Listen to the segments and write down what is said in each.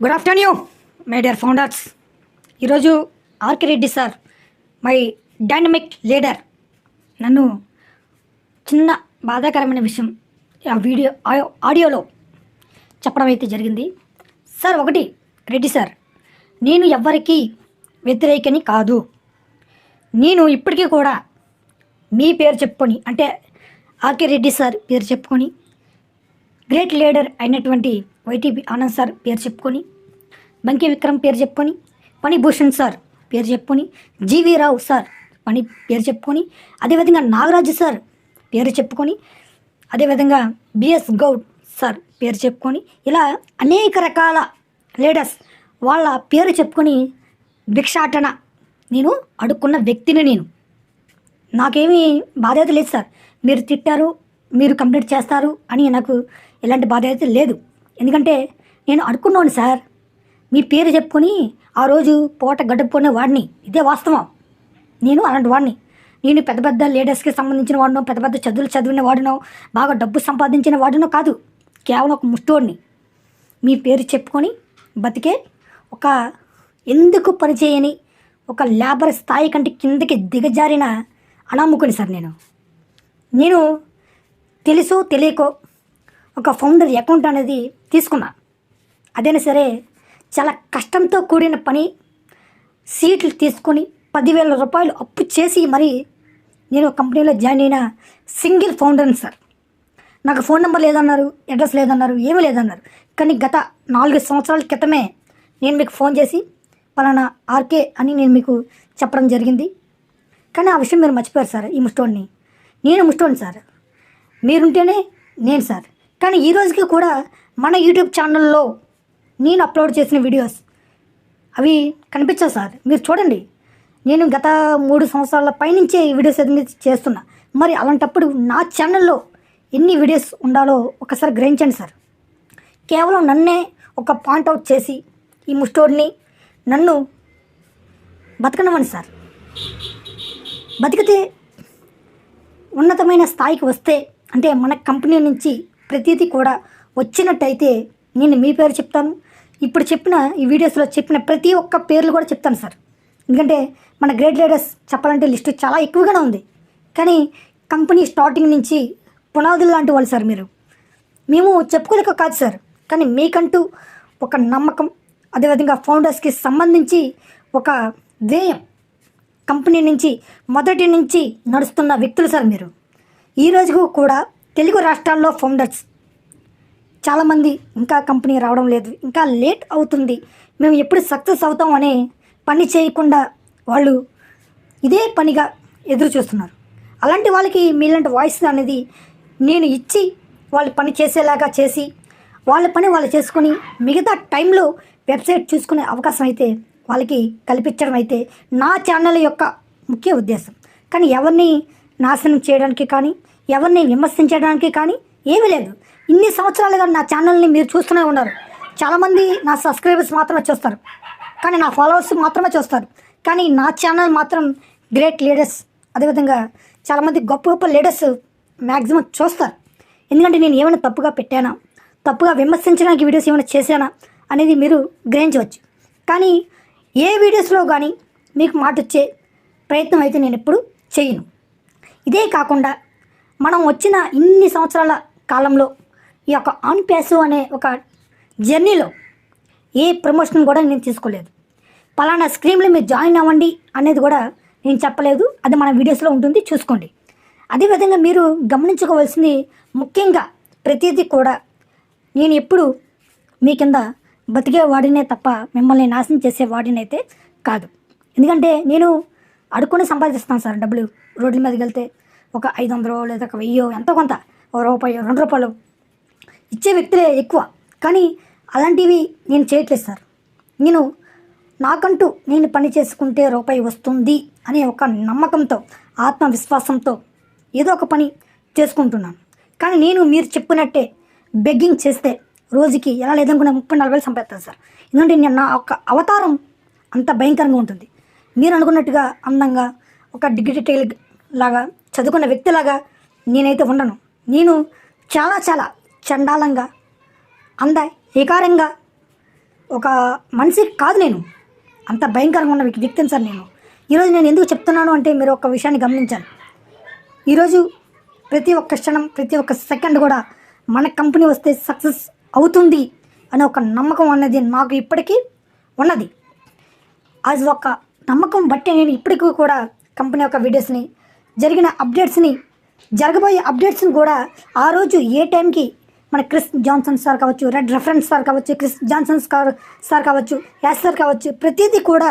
Good afternoon my dear founders ఈరోజు RK Reddy sir my dynamic leader నన్ను చిన్న బాధాకరమైన విషయం ఆ వీడియో ఆడియోలో చెప్పడం అయితే జరిగింది. సార్ ఒకటి రెడ్డి సార్ నేను ఎవ్వరికీ వ్యతిరేకని కాదు. నేను ఇప్పటికీ కూడా మీ పేరు చెప్పుకొని అంటే ఆర్కే రెడ్డి సార్ పేరు చెప్పుకొని గ్రేట్ లీడర్ అయినటువంటి వైటీపీ ఆనంద్ సార్ పేరు చెప్పుకొని బంకే విక్రమ్ పేరు చెప్పుకొని పణిభూషణ్ సార్ పేరు చెప్పుకొని జీవీ రావు సార్ పని పేరు చెప్పుకొని అదేవిధంగా నాగరాజు సార్ పేరు చెప్పుకొని అదేవిధంగా బిఎస్ గౌడ్ సార్ పేరు చెప్పుకొని ఇలా అనేక రకాల లీడర్స్ వాళ్ళ పేరు చెప్పుకొని భిక్షాటన నేను అడుక్కున్న వ్యక్తిని నేను. నాకేమీ బాధ్యత లేదు సార్. మీరు తిట్టారు మీరు కంప్లీట్ చేస్తారు అని నాకు ఎలాంటి బాధ అయితే లేదు. ఎందుకంటే నేను అనుకున్నాను సార్. మీ పేరు చెప్పుకొని ఆ రోజు పూట గడుపుకునే వాడిని. ఇదే వాస్తవం. నేను అలాంటి వాడిని. నేను పెద్ద పెద్ద లీడర్స్కి సంబంధించిన వాడినో పెద్ద పెద్ద చదువులు చదివిన వాడినో బాగా డబ్బు సంపాదించిన వాడినో కాదు. కేవలం ఒక ముష్టోడిని. మీ పేరు చెప్పుకొని బతికే ఒక ఎందుకు పనిచేయని ఒక లేబర్ స్థాయి కంటే కిందకి దిగజారిన అనాముకుని సార్ నేను. నేను తెలుసో తెలియకో ఒక ఫౌండర్ అకౌంట్ అనేది తీసుకున్నా. అదైనా సరే చాలా కష్టంతో కూడిన పని. సీట్లు తీసుకొని పదివేల రూపాయలు అప్పు చేసి మరి నేను కంపెనీలో జాయిన్ అయిన సింగిల్ ఫౌండర్ని సార్. నాకు ఫోన్ నెంబర్ లేదన్నారు అడ్రస్ లేదన్నారు ఏమీ లేదన్నారు. కానీ గత నాలుగు సంవత్సరాల క్రితమే నేను మీకు ఫోన్ చేసి పలానా ఆర్కే అని నేను మీకు చెప్పడం జరిగింది. కానీ ఆ విషయం మీరు మర్చిపోయారు సార్ ఈ ముస్టోన్ని నేను ముస్టోన్ సార్. మీరుంటేనే నేను సార్. కానీ ఈ రోజుకి కూడా మన యూట్యూబ్ ఛానల్లో నేను అప్లోడ్ చేసిన వీడియోస్ అవి కనిపించవు సార్. మీరు చూడండి. నేను గత మూడు సంవత్సరాల పైనుంచే ఈ వీడియోస్ అనేది చేస్తున్నా. మరి అలాంటప్పుడు నా ఛానల్లో ఎన్ని వీడియోస్ ఉండాలో ఒకసారి గ్రహించండి సార్. కేవలం నన్నే ఒక పాయింట్ అవుట్ చేసి ఈ ముస్టోర్ని నన్ను బతకనమని సార్. బతికితే ఉన్నతమైన స్థాయికి వస్తే అంటే మన కంపెనీ నుంచి ప్రతిదీ కూడా వచ్చినట్టయితే నేను మీ పేరు చెప్తాను. ఇప్పుడు చెప్పిన ఈ వీడియోస్లో చెప్పిన ప్రతి ఒక్క పేర్లు కూడా చెప్తాను సార్. ఎందుకంటే మన గ్రేట్ లీడర్స్ చెప్పాలంటే లిస్టు చాలా ఎక్కువగానే ఉంది. కానీ కంపెనీ స్టార్టింగ్ నుంచి పునాదులు లాంటి వాళ్ళు సార్ మీరు. మేము చెప్పుకోలేక కాదు సార్. కానీ మీకంటూ ఒక నమ్మకం అదేవిధంగా ఫౌండర్స్కి సంబంధించి ఒక ధ్యేయం. కంపెనీ నుంచి మొదటి నుంచి నడుస్తున్న వ్యక్తులు సార్ మీరు. ఈ రోజుకు కూడా తెలుగు రాష్ట్రాల్లో ఫౌండర్స్ చాలామంది ఇంకా కంపెనీ రావడం లేదు. ఇంకా లేట్ అవుతుంది. మేము ఎప్పుడు సక్సెస్ అవుతాం అనే పని చేయకుండా వాళ్ళు ఇదే పనిగా ఎదురు చూస్తున్నారు. అలాంటి వాళ్ళకి మీలాంటి వాయిస్ అనేది నేను ఇచ్చి వాళ్ళు పని చేసేలాగా చేసి వాళ్ళ పని వాళ్ళు చేసుకొని మిగతా టైంలో వెబ్సైట్ చూసుకునే అవకాశం అయితే వాళ్ళకి కల్పించడం అయితే నా ఛానల్ యొక్క ముఖ్య ఉద్దేశం. కానీ ఎవరిని నాశనం చేయడానికి కానీ ఎవరిని విమర్శించడానికి కానీ ఏమీ లేదు. ఇన్ని సంవత్సరాలుగా నా ఛానల్ని మీరు చూస్తూనే ఉన్నారు. చాలామంది నా సబ్స్క్రైబర్స్ మాత్రమే చూస్తారు. కానీ నా ఫాలోవర్స్ మాత్రమే చూస్తారు. కానీ నా ఛానల్ మాత్రం గ్రేట్ లీడర్స్. అదేవిధంగా చాలామంది గొప్ప గొప్ప లీడర్స్ మ్యాక్సిమం చూస్తారు. ఎందుకంటే నేను ఏమైనా తప్పుగా పెట్టానా? తప్పుగా విమర్శించడానికి వీడియోస్ ఏమైనా చేశానా? అనేది మీరు గ్రహించవచ్చు. కానీ ఏ వీడియోస్లో కానీ మీకు మాట వచ్చే ప్రయత్నం అయితే నేను ఎప్పుడు చేయను. ఇదే కాకుండా మనం వచ్చిన ఇన్ని సంవత్సరాల కాలంలో ఈ యొక్క ఆన్ ప్యాసివ్ అనే ఒక జర్నీలో ఏ ప్రమోషన్ కూడా నేను తీసుకోలేదు. పలానా స్క్రీమ్లో మీరు జాయిన్ అవ్వండి అనేది కూడా నేను చెప్పలేదు. అది మన వీడియోస్లో ఉంటుంది చూసుకోండి. అదేవిధంగా మీరు గమనించుకోవాల్సింది ముఖ్యంగా ప్రతిదీ కూడా నేను ఎప్పుడు మీ కింద బతికే వాడినే తప్ప మిమ్మల్ని నాశనం చేసే వాడినైతే కాదు. ఎందుకంటే నేను అడుక్కొని సంపాదిస్తాను సార్ డబ్బులు. రోడ్ల మీదకి వెళ్తే ఒక ఐదు వందలు లేదా ఒక వెయ్యో ఎంతో కొంత ఒక రూపాయి రెండు రూపాయలు ఇచ్చే వ్యక్తులే ఎక్కువ. కానీ అలాంటివి నేను చేయట్లేదు సార్. నేను నాకంటూ నేను పని చేసుకుంటే రూపాయి వస్తుంది అనే ఒక నమ్మకంతో ఆత్మవిశ్వాసంతో ఏదో ఒక పని చేసుకుంటున్నాను. కానీ నేను మీరు చెప్పినట్టే బెగ్గింగ్ చేస్తే రోజుకి ఎలా లేదనుకున్న ముప్పై నలభై వేలు సంపాదిస్తాను సార్. ఎందుకంటే నేను నా ఒక అవతారం అంత భయంకరంగా ఉంటుంది. మీరు అనుకున్నట్టుగా అందంగా ఒక డిగ్రీ లాగా చదువుకున్న వ్యక్తిలాగా నేనైతే ఉండను. నేను చాలా చాలా చండాలంగా అంద ఏకారంగా ఒక మనిషి కాదు నేను. అంత భయంకరంగా ఉన్న వ్యక్తిని సార్ నేను. ఈరోజు నేను ఎందుకు చెప్తున్నాను అంటే మీరు ఒక విషయాన్ని గమనించాలి. ఈరోజు ప్రతి ఒక్క క్షణం ప్రతి ఒక్క సెకండ్ కూడా మన కంపెనీ వస్తే సక్సెస్ అవుతుంది అనే ఒక నమ్మకం అన్నది నాకు ఇప్పటికీ ఉన్నది. అది ఒక నమ్మకం బట్టి నేను ఇప్పటికీ కూడా కంపెనీ యొక్క వీడియోస్ని జరిగిన అప్డేట్స్ని జరగబోయే అప్డేట్స్ని కూడా ఆ రోజు ఏ టైంకి మన క్రిస్ జాన్సన్ సార్ కావచ్చు రెడ్ రెఫరెన్స్ సార్ కావచ్చు క్రిస్ జాన్సన్ సార్ సార్ కావచ్చు యాస్ సార్ కావచ్చు ప్రతిదీ కూడా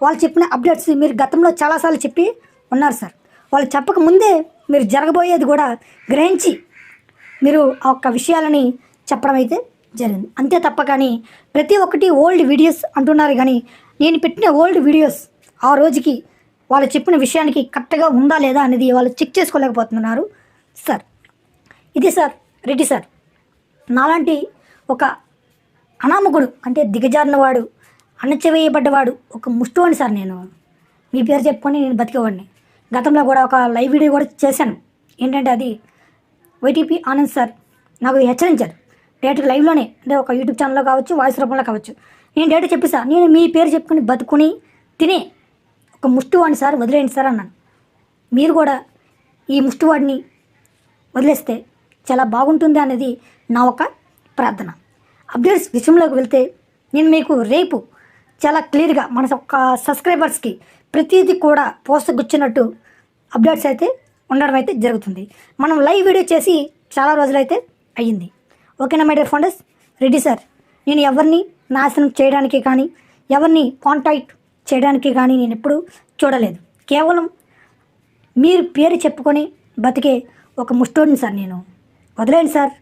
వాళ్ళు చెప్పిన అప్డేట్స్ మీరు గతంలో చాలాసార్లు చెప్పి ఉన్నారు సార్. వాళ్ళు చెప్పక ముందే మీరు జరగబోయేది కూడా గ్రహించి మీరు ఆ ఒక్క విషయాలని చెప్పడం అయితే జరిగింది. అంతే తప్ప కానీ ప్రతి ఒక్కటి ఓల్డ్ వీడియోస్ అంటున్నారు కానీ నేను పెట్టిన ఓల్డ్ వీడియోస్ ఆ రోజుకి వాళ్ళు చెప్పిన విషయానికి కరెక్ట్గా ఉందా లేదా అనేది వాళ్ళు చెక్ చేసుకోలేకపోతున్నారు. సార్ ఇది సార్ రెడ్డి సార్ నాలాంటి ఒక అనామకుడు అంటే దిగజారినవాడు అణచివేయబడ్డవాడు ఒక ముష్టోని సార్ నేను. మీ పేరు చెప్పుకొని నేను బతికేవాడిని. గతంలో కూడా ఒక లైవ్ వీడియో కూడా చేశాను. ఏంటంటే అది వైటీపీ ఆనంద్ సార్ నాకు హెచ్చరించారు. డైరెక్ట్ లైవ్లోనే అంటే ఒక యూట్యూబ్ ఛానల్లో కావచ్చు వాయిస్ రూపంలో కావచ్చు. నేను డైరెక్ట్ చెప్పేసా నేను మీ పేరు చెప్పుకుని బతుకుని తినే ఒక ముష్టివాడిని సార్ వదిలేయండి సార్ అన్నాను. మీరు కూడా ఈ ముష్టివాడిని వదిలేస్తే చాలా బాగుంటుంది అనేది నా ఒక ప్రార్థన. అప్డేట్స్ విషయంలోకి వెళ్తే నేను మీకు రేపు చాలా క్లియర్గా మన ఒక సబ్స్క్రైబర్స్కి ప్రతిదీ కూడా పోస్ట్ అప్డేట్స్ అయితే ఉండడం అయితే జరుగుతుంది. మనం లైవ్ వీడియో చేసి చాలా రోజులైతే అయ్యింది. ఓకేనా my dear founders? Reddy sir. నేను ఎవరిని నాశనం చేయడానికి కానీ ఎవరిని కాంటాక్ట్ చేయడానికి కానీ నేను ఎప్పుడూ చూడలేదు. కేవలం మీరు పేరు చెప్పుకొని బతికే ఒక ముష్టోడిని సార్ నేను. వదిలేండి సార్.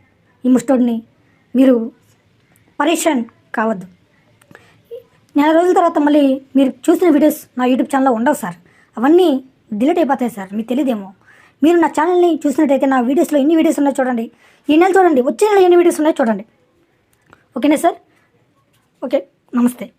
ఈ ముష్టోడిని మీరు పరేషాన్ కావద్దు. నెల రోజుల తర్వాత మళ్ళీ మీరు చూసిన వీడియోస్ నా యూట్యూబ్ ఛానల్లో ఉండవు సార్. అవన్నీ డిలీట్ అయిపోతాయి సార్. మీకు తెలియదేమో మీరు నా ఛానల్ని చూసినట్టయితే నా వీడియోస్లో ఎన్ని వీడియోస్ ఉన్నాయో చూడండి. ఈ నెల చూడండి. వచ్చే నెల ఎన్ని వీడియోస్ ఉన్నాయో చూడండి. ఓకేనా సార్? ఓకే. నమస్తే.